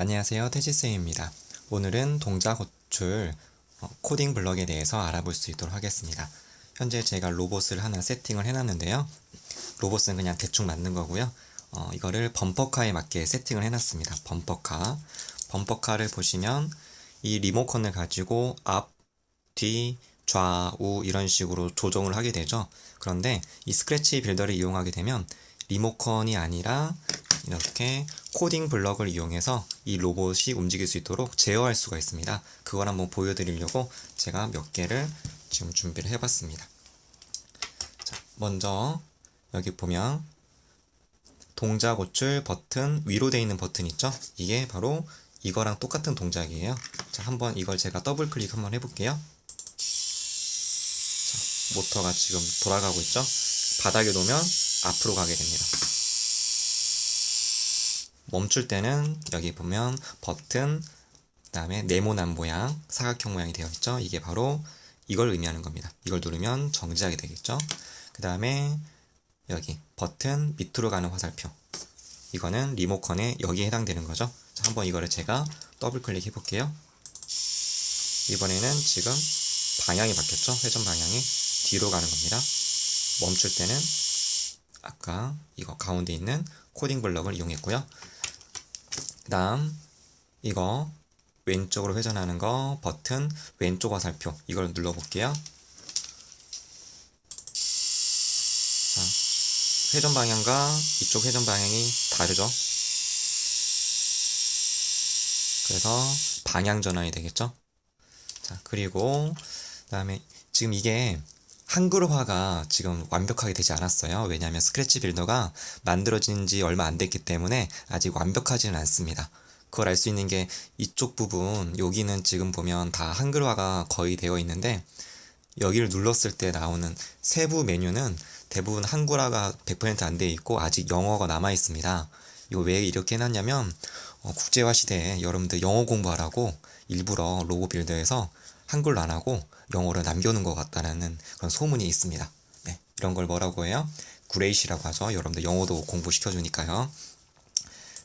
안녕하세요. 태지쌤입니다. 오늘은 동작 호출 어, 코딩 블럭에 대해서 알아볼 수 있도록 하겠습니다. 현재 제가 로봇을 하나 세팅을 해놨는데요. 로봇은 그냥 대충 만든 거고요. 어, 이거를 범퍼카에 맞게 세팅을 해놨습니다. 범퍼카. 범퍼카를 보시면 이 리모컨을 가지고 앞, 뒤, 좌우 이런 식으로 조정을 하게 되죠. 그런데 이 스크래치 빌더를 이용하게 되면 리모컨이 아니라 이렇게 코딩 블럭을 이용해서 이 로봇이 움직일 수 있도록 제어할 수가 있습니다. 그걸 한번 보여드리려고 제가 몇 개를 지금 준비를 해봤습니다. 자, 먼저 여기 보면 동작 호출 버튼 위로 되어 있는 버튼 있죠? 이게 바로 이거랑 똑같은 동작이에요. 자, 한번 이걸 제가 더블 클릭 한번 해볼게요. 자, 모터가 지금 돌아가고 있죠? 바닥에 놓으면 앞으로 가게 됩니다. 멈출 때는 여기 보면 버튼, 그 다음에 네모난 모양, 사각형 모양이 되어 있죠? 이게 바로 이걸 의미하는 겁니다. 이걸 누르면 정지하게 되겠죠? 그 다음에 여기 버튼 밑으로 가는 화살표. 이거는 리모컨에 여기에 해당되는 거죠. 자, 한번 이거를 제가 더블 클릭 해 볼게요. 이번에는 지금 방향이 바뀌었죠? 회전 방향이 뒤로 가는 겁니다. 멈출 때는 아까 이거 가운데 있는 코딩 블럭을 이용했고요. 그 다음 이거 왼쪽으로 회전하는 거 버튼 왼쪽 화살표 이걸 눌러볼게요. 자, 회전 방향과 이쪽 회전 방향이 다르죠? 그래서 방향 전환이 되겠죠? 자, 그리고 그다음에 지금 이게 한글화가 지금 완벽하게 되지 않았어요. 왜냐하면 스크래치 빌더가 만들어진 지 얼마 안 됐기 때문에 아직 완벽하지는 않습니다. 그걸 알 수 있는 게 이쪽 부분, 여기는 지금 보면 다 한글화가 거의 되어 있는데, 여기를 눌렀을 때 나오는 세부 메뉴는 대부분 한글화가 100%안 되어 있고, 아직 영어가 남아 있습니다. 이거 왜 이렇게 해놨냐면, 어, 국제화 시대에 여러분들 영어 공부하라고 일부러 로고 빌더에서 한글로 안 하고 영어로 남겨놓은 것 같다는 그런 소문이 있습니다. 네, 이런 걸 뭐라고 해요? 구레이시라고 하죠. 여러분들 영어도 공부시켜주니까요.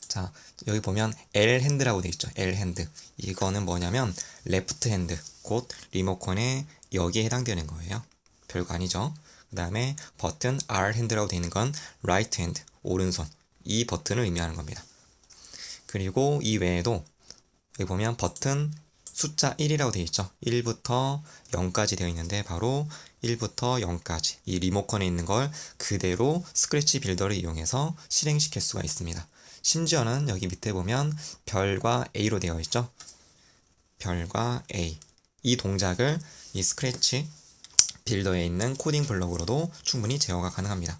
자, 여기 보면 L 핸드라고 되어 있죠. L 핸드. 이거는 뭐냐면 레프트 핸드, 곧 리모컨의 여기에 해당되는 거예요. 별거 아니죠. 그 다음에 버튼 R 핸드라고 되어 있는 건 right hand, 오른손. 이 버튼을 의미하는 겁니다. 그리고 이 외에도 여기 보면 버튼 숫자 1이라고 되어 있죠. 1부터 0까지 되어 있는데 바로 1부터 0까지 이 리모컨에 있는 걸 그대로 스크래치 빌더를 이용해서 실행시킬 수가 있습니다. 심지어는 여기 밑에 보면 별과 A로 되어 있죠. 별과 A 이 동작을 이 스크래치 빌더에 있는 코딩 블럭으로도 충분히 제어가 가능합니다.